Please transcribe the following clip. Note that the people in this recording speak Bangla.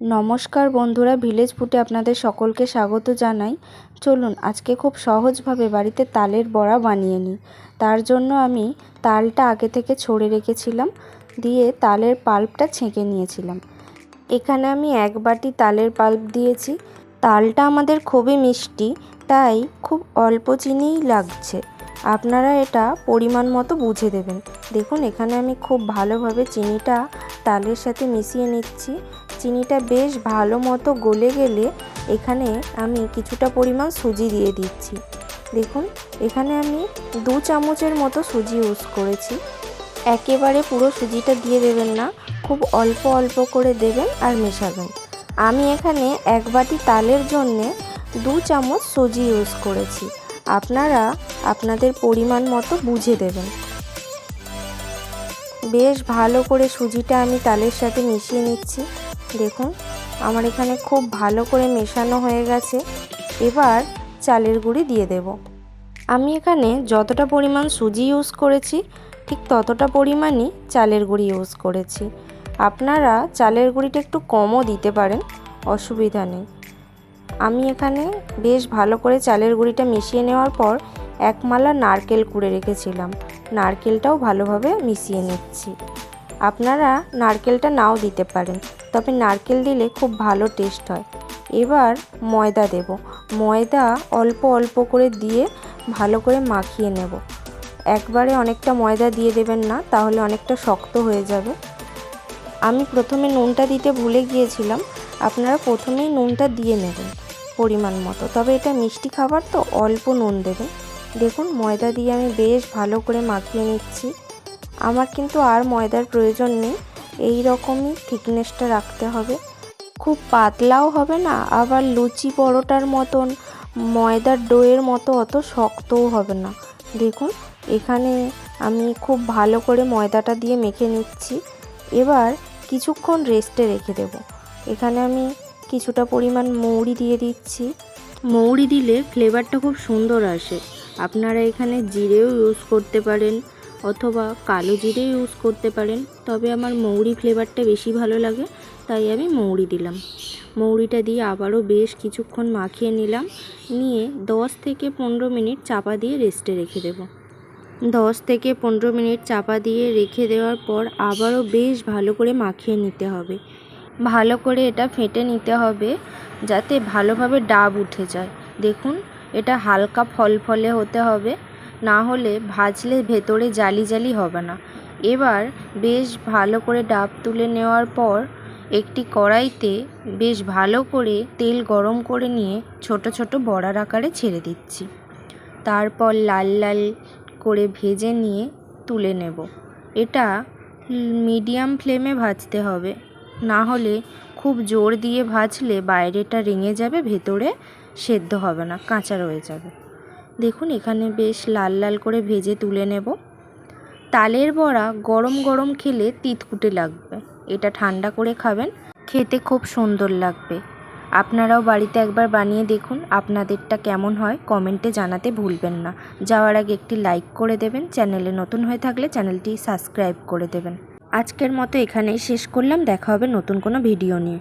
নমস্কার বন্ধুরা ভিলেজ ফুটে আপনাদের সকলকে স্বাগত জানাই। চলুন, আজকে খুব সহজভাবে বাড়িতে তালের বড়া বানিয়ে নিই। তার জন্য আমি তালটা আগে থেকে ছড়ে রেখেছিলাম, দিয়ে তালের পাল্পটা ছেঁকে নিয়েছিলাম। এখানে আমি এক বাটি তালের পাল্প দিয়েছি। তালটা আমাদের খুবই মিষ্টি, তাই খুব অল্প চিনিই লাগছে। আপনারা এটা পরিমাণ মতো বুঝে দেবেন। দেখুন, এখানে আমি খুব ভালোভাবে চিনিটা তালের সাথে মিশিয়ে নিচ্ছি। চিনিটা বেশ ভালো মতো গলে গেলে এখানে আমি কিছুটা পরিমাণ সুজি দিয়ে দিচ্ছি। দেখুন, এখানে আমি দু চামচের মতো সুজি ইউজ করেছি। একেবারে পুরো সুজিটা দিয়ে দেবেন না, খুব অল্প অল্প করে দেবেন আর মেশাবেন। আমি এখানে এক বাটি তালের জন্যে দু চামচ সুজি ইউজ করেছি। আপনারা আপনাদের পরিমাণ মতো বুঝে দেবেন। বেশ ভালো করে সুজিটা আমি তালের সাথে মিশিয়ে নিচ্ছি। দেখুন, আমার এখানে খুব ভালো করে মেশানো হয়ে গেছে। এবার চালের গুঁড়ি দিয়ে দেব। আমি এখানে যতটা পরিমাণ সুজি ইউজ করেছি, ঠিক ততটা পরিমাণই চালের গুঁড়ি ইউজ করেছি। আপনারা চালের গুঁড়িটা একটু কমও দিতে পারেন, অসুবিধা নেই। আমি এখানে বেশ ভালো করে চালের গুঁড়িটা মিশিয়ে নেওয়ার পর এক মালা নারকেল কুড়ে রেখেছিলাম। নারকেলটাও ভালোভাবে মিশিয়ে নিচ্ছি। আপনারা নারকেলটা নাও দিতে পারেন। তবে নারকেল দিলে খুব ভালো টেস্ট হয়। এবার ময়দা দেব। ময়দা অল্প অল্প করে দিয়ে ভালো করে মাখিয়ে নেব। একবারে অনেকটা ময়দা দিয়ে দেবেন না, তাহলে অনেকটা শক্ত হয়ে যাবে। আমি প্রথমে নুনটা দিতে ভুলে গিয়েছিলাম। আপনারা প্রথমেই নুনটা দিয়ে নেবেন পরিমাণ মতো। তবে এটা মিষ্টি খাবার তো, অল্প নুন দেবেন। দেখুন, ময়দা দিয়ে আমি বেশ ভালো করে মাখিয়ে নিচ্ছি। আমার কিন্তু আর ময়দার প্রয়োজন নেই। এই রকমই থিকনেসটা রাখতে হবে। খুব পাতলাও হবে না, আবার লুচি পরোটার মতন, ময়দার ডোয়ের মতো অত শক্তও হবে না। দেখুন, এখানে আমি খুব ভালো করে ময়দাটা দিয়ে মেখে নিচ্ছি। এবার কিছুক্ষণ রেস্টে রেখে দেব। এখানে আমি কিছুটা পরিমাণ মৌরি দিয়ে দিচ্ছি। মৌরি দিলে ফ্লেভারটা খুব সুন্দর আসে। আপনারা এখানে জিরেও ইউজ করতে পারেন। অথবা কালো জিরে ইউজ করতে পারেন। তবে আমার মৌরি ফ্লেভারটা বেশি ভালো লাগে, তাই আমি মৌরি দিলাম। মৌরিটা দিয়ে আবারও বেশ কিছুক্ষণ মাখিয়ে নিলাম। নিয়ে দশ থেকে পনেরো মিনিট চাপা দিয়ে রেস্টে রেখে দেব। দশ থেকে পনেরো মিনিট চাপা দিয়ে রেখে দেওয়ার পর আবারও বেশ ভালো করে মাখিয়ে নিতে হবে। ভালো করে এটা ফেটে নিতে হবে যাতে ভালোভাবে ডাব উঠে যায়। দেখুন, এটা হালকা ফল ফলে হতে হবে। না হলে ভাজলে ভেতরে জালি জালি হবে না। এবার বেশ ভালো করে ডাব তুলে নেওয়ার পর একটি কড়াইতে বেশ ভালো করে তেল গরম করে নিয়ে ছোট ছোট বড়ার আকারে ছেড়ে দিচ্ছি। তারপর লাল লাল করে ভেজে নিয়ে তুলে নেব। এটা মিডিয়াম ফ্লেমে ভাজতে হবে। না হলে খুব জোর দিয়ে ভাজলে বাইরেটা রেঙে যাবে, ভেতরে সেদ্ধ হবে না, কাঁচা রয়ে যাবে। দেখুন, এখানে বেশ লাল লাল করে ভেজে তুলে নেব। তালের বড়া গরম গরম খেলে তিতকুটে লাগবে। এটা ঠান্ডা করে খাবেন, খেতে খুব সুন্দর লাগবে। আপনারাও বাড়িতে একবার বানিয়ে দেখুন, আপনাদেরটা কেমন হয়। কমেন্টে জানাতে ভুলবেন না। যাওয়ার আগে একটি লাইক করে দেবেন, চ্যানেলে নতুন হয়ে থাকলে চ্যানেলটি সাবস্ক্রাইব করে দেবেন। আজকের মতো এখানেই শেষ করলাম, দেখা হবে নতুন কোনো ভিডিও নিয়ে।